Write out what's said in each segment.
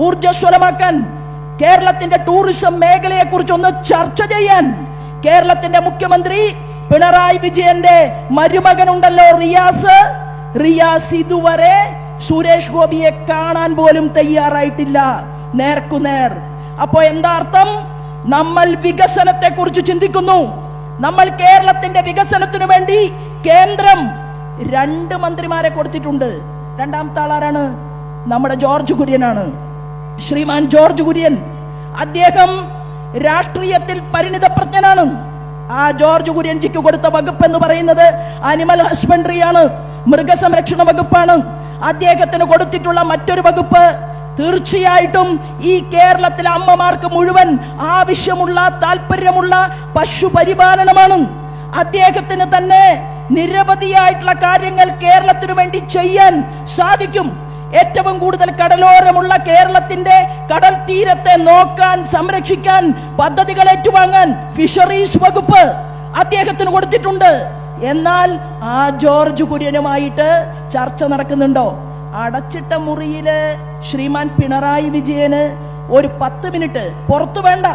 ഊർജസ്വലമാക്കാൻ കേരളത്തിന്റെ ടൂറിസം മേഖലയെ കുറിച്ച് ഒന്ന് ചർച്ച ചെയ്യാൻ കേരളത്തിന്റെ മുഖ്യമന്ത്രി പിണറായി വിജയന്റെ മരുമകനുണ്ടല്ലോ റിയാസ്. റിയാസ് ഇതുവരെ സുരേഷ് ഗോപിയെ കാണാൻ പോലും തയ്യാറായിട്ടില്ല. നേർക്കുനേർ. അപ്പോ എന്താ അർത്ഥം നമ്മൾ വികസനത്തെ കുറിച്ച് ചിന്തിക്കുന്നു. നമ്മൾ കേരളത്തിന്റെ വികസനത്തിനു വേണ്ടി കേന്ദ്രം രണ്ട് മന്ത്രിമാരെ കൊടുത്തിട്ടുണ്ട്. രണ്ടാമത്തെ ആളാരാണ്? നമ്മുടെ ജോർജ് കുര്യനാണ്. ശ്രീമാൻ ജോർജ് കുര്യൻ. അദ്ദേഹം രാഷ്ട്രീയത്തിൽ പരിണിതപ്രജ്ഞനാണ് ആ ജോർജ് കുര്യൻജിക്ക് കൊടുത്ത വകുപ്പ് എന്ന് പറയുന്നത് അനിമൽ ഹസ്ബൻഡറി ആണ്. മൃഗസംരക്ഷണ വകുപ്പാണ്. അദ്ദേഹത്തിന് കൊടുത്തിട്ടുള്ള മറ്റൊരു വകുപ്പ് തീർച്ചയായിട്ടും ഈ കേരളത്തിലെ അമ്മമാർക്ക് മുഴുവൻ ആവശ്യമുള്ള താല്പര്യമുള്ള പശുപരിപാലനമാണ് അദ്ദേഹത്തിന് തന്നെ നിരവധിയായിട്ടുള്ള കാര്യങ്ങൾ കേരളത്തിനു വേണ്ടി ചെയ്യാൻ സാധിക്കും. ഏറ്റവും കൂടുതൽ കടലോരമുള്ള കേരളത്തിന്റെ കടൽ തീരത്തെ നോക്കാൻ സംരക്ഷിക്കാൻ പദ്ധതികൾ ഏറ്റുവാങ്ങാൻ ഫിഷറീസ് വകുപ്പ് അദ്ദേഹത്തിന് കൊടുത്തിട്ടുണ്ട്. എന്നാൽ ആ ജോർജ് കുര്യനുമായിട്ട് ചർച്ച നടക്കുന്നുണ്ടോ? അടച്ചിട്ട മുറിയിൽ ശ്രീമാൻ പിണറായി വിജയന് ഒരു പത്ത് മിനിറ്റ്. പുറത്തു വേണ്ട.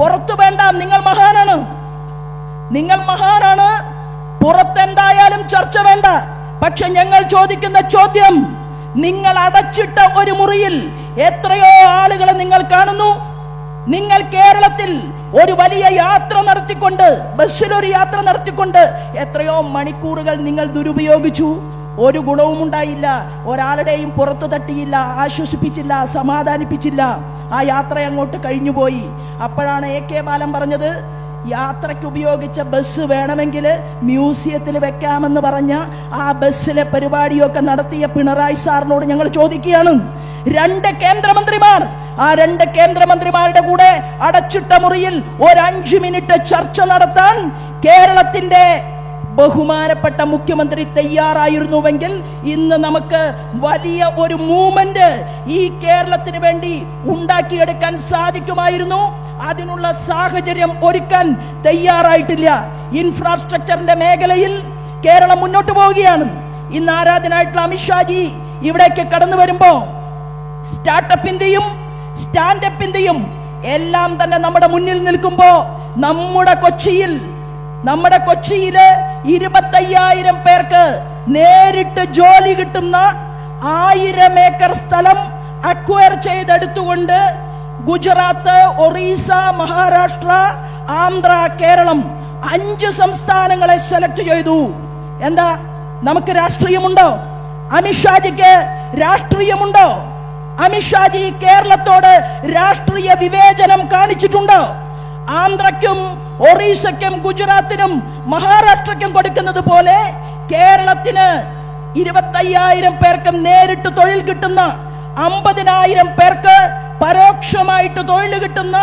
പുറത്തു വേണ്ട. നിങ്ങൾ മഹാനാണ്. നിങ്ങൾ മഹാനാണ്. പുറത്തെന്തായാലും ചർച്ച വേണ്ട. പക്ഷെ ഞങ്ങൾ ചോദിക്കുന്ന ചോദ്യം നിങ്ങൾ അടച്ചിട്ട ഒരു മുറിയിൽ എത്രയോ ആളുകളെ നിങ്ങൾ കാണുന്നു. നിങ്ങൾ കേരളത്തിൽ ഒരു വലിയ യാത്ര നടത്തിക്കൊണ്ട് ബസ്സിൽ ഒരു യാത്ര നടത്തിക്കൊണ്ട് എത്രയോ മണിക്കൂറുകൾ നിങ്ങൾ ദുരുപയോഗിച്ചു. ഒരു ഗുണവും ഉണ്ടായില്ല. ഒരാളുടെയും പുറത്തു തട്ടിയില്ല ആശ്വസിപ്പിച്ചില്ല സമാധാനിപ്പിച്ചില്ല. ആ യാത്ര അങ്ങോട്ട് കഴിഞ്ഞുപോയി. അപ്പോഴാണ് എ കെ ബാലൻ പറഞ്ഞത് യാത്രയ്ക്ക് ഉപയോഗിച്ച ബസ് വേണമെങ്കിൽ മ്യൂസിയത്തിൽ വെക്കാമെന്ന് പറഞ്ഞ ആ ബസ്സിലെ പരിപാടിയൊക്കെ നടത്തിയ പിണറായി സാറിനോട് ഞങ്ങൾ ചോദിക്കുകയാണ്. രണ്ട് കേന്ദ്രമന്ത്രിമാർ ആ രണ്ട് കേന്ദ്രമന്ത്രിമാരുടെ കൂടെ അടച്ചിട്ട മുറിയിൽ ഒരു അഞ്ചു മിനിറ്റ് ചർച്ച നടത്താൻ കേരളത്തിന്റെ ബഹുമാനപ്പെട്ട മുഖ്യമന്ത്രി തയ്യാറായിരുന്നുവെങ്കിൽ ഇന്ന് നമുക്ക് വലിയ ഒരു മൂവ്മെന്റ് ഈ കേരളത്തിന് വേണ്ടി ഉണ്ടാക്കിയെടുക്കാൻ സാധിക്കുമായിരുന്നു. അതിനുള്ള സാഹചര്യം ഒരുക്കാൻ തയ്യാറായിട്ടില്ല. ഇൻഫ്രാസ്ട്രക്ചറിന്റെ മേഖലയിൽ കേരളം മുന്നോട്ട് പോവുകയാണ്. ഇന്ന് ആരാധനായിട്ടുള്ള അമിത്ഷാജി ഇവിടേക്ക് കടന്നു വരുമ്പോ സ്റ്റാർട്ടപ്പിന്റെയും സ്റ്റാൻഡപ്പിന്റെയും എല്ലാം തന്നെ നമ്മുടെ മുന്നിൽ നിൽക്കുമ്പോ നമ്മുടെ കൊച്ചിയിൽ നമ്മുടെ കൊച്ചിയിൽ ഇരുപത്തയ്യായിരം പേർക്ക് നേരിട്ട് ജോലി കിട്ടുന്ന ആയിരം ഏക്കർ സ്ഥലം അക്വയർ ചെയ്തെടുത്തുകൊണ്ട് ഗുജറാത്ത് ഒറീസ മഹാരാഷ്ട്ര ആന്ധ്ര കേരളം അഞ്ച് സംസ്ഥാനങ്ങളെ സെലക്ട് ചെയ്തു. എന്താ? നമുക്ക് രാഷ്ട്രീയമുണ്ടോ? അമിത്ഷാജിക്ക് രാഷ്ട്രീയമുണ്ടോ? അമിത്ഷാജി കേരളത്തോട് രാഷ്ട്രീയ വിവേചനം കാണിച്ചിട്ടുണ്ടോ? ആന്ധ്രയ്ക്കും ഒറീസയ്ക്കും ഗുജറാത്തിനും മഹാരാഷ്ട്രയ്ക്കും കൊടുക്കുന്നത് പോലെ കേരളത്തിന് ഇരുപത്തയ്യായിരം പേർക്ക് നേരിട്ട് തൊഴിൽ കിട്ടുന്ന അമ്പതിനായിരം പേർക്ക് പരോക്ഷമായിട്ട് തൊഴിൽ കിട്ടുന്ന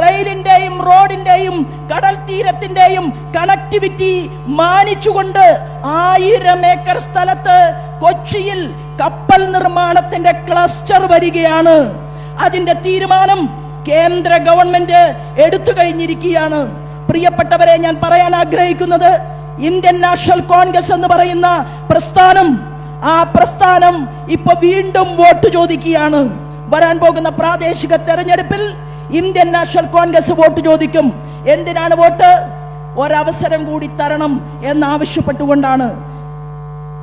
റെയിലിന്റെയും റോഡിന്റെയും കടൽ തീരത്തിന്റെയും കണക്ടിവിറ്റി മാനിച്ചുകൊണ്ട് ആയിരം ഏക്കർ സ്ഥലത്ത് കൊച്ചിയിൽ കപ്പൽ നിർമ്മാണത്തിന്റെ ക്ലസ്റ്റർ വരികയാണ്. അതിന്റെ തീരുമാനം കേന്ദ്ര ഗവൺമെന്റ് എടുത്തു കഴിഞ്ഞിരിക്കുകയാണ്. പ്രിയപ്പെട്ടവരെ ഞാൻ പറയാൻ ആഗ്രഹിക്കുന്നത് ഇന്ത്യൻ നാഷണൽ കോൺഗ്രസ് എന്ന് പറയുന്ന പ്രസ്ഥാനം ആ പ്രസ്ഥാനം ഇപ്പൊ വീണ്ടും വോട്ട് ചോദിക്കുകയാണ്. വരാൻ പോകുന്ന പ്രാദേശിക തെരഞ്ഞെടുപ്പിൽ ഇന്ത്യൻ നാഷണൽ കോൺഗ്രസ് വോട്ട് ചോദിക്കും. എന്തിനാണ് വോട്ട്? ഒരവസരം കൂടി തരണം എന്നാവശ്യപ്പെട്ടുകൊണ്ടാണ്.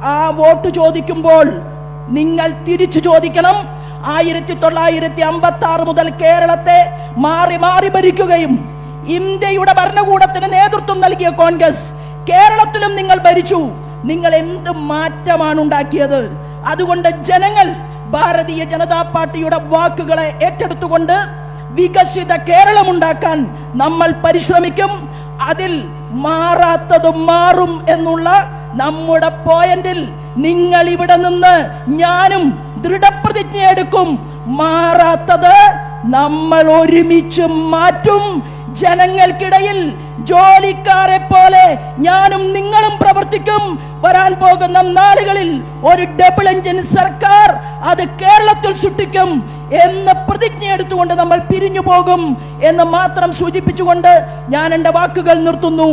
ആ വോട്ട് ചോദിക്കുമ്പോൾ നിങ്ങൾ തിരിച്ചു ചോദിക്കണം ആയിരത്തി തൊള്ളായിരത്തി അമ്പത്തി ആറ് മുതൽ കേരളത്തെ മാറി മാറി ഭരിക്കുകയും ഇന്ത്യയുടെ ഭരണകൂടത്തിന് നേതൃത്വം നൽകിയ കോൺഗ്രസ് കേരളത്തിലും നിങ്ങൾ ഭരിച്ചു. നിങ്ങൾ എന്ത് മാറ്റമാണ് ഉണ്ടാക്കിയത്? അതുകൊണ്ട് ജനങ്ങൾ ഭാരതീയ ജനതാ പാർട്ടിയുടെ വാക്കുകളെ ഏറ്റെടുത്തുകൊണ്ട് വികസിത കേരളം ഉണ്ടാക്കാൻ നമ്മൾ പരിശ്രമിക്കും. അതിൽ മാറാത്തതും മാറും എന്നുള്ള നമ്മുടെ പോയിന്റിൽ നിങ്ങൾ ഇവിടെ നിന്ന് ഞാനും ദൃഢപ്രതിജ്ഞ എടുക്കും മാറാത്തത് നമ്മൾ ഒരുമിച്ച് മാറ്റും. ജനങ്ങൾക്കിടയിൽ ജോലിക്കാരെ പോലെ ഞാനും നിങ്ങളും പ്രവർത്തിക്കും. വരാൻ പോകുന്ന നാളുകളിൽ ഒരു ഡബിൾ എഞ്ചിൻ സർക്കാർ അത് കേരളത്തിൽ സൃഷ്ടിക്കും എന്ന് പ്രതിജ്ഞ എടുത്തുകൊണ്ട് നമ്മൾ പിരിഞ്ഞു പോകും എന്ന് മാത്രം സൂചിപ്പിച്ചുകൊണ്ട് ഞാൻ എന്റെ വാക്കുകൾ നിർത്തുന്നു.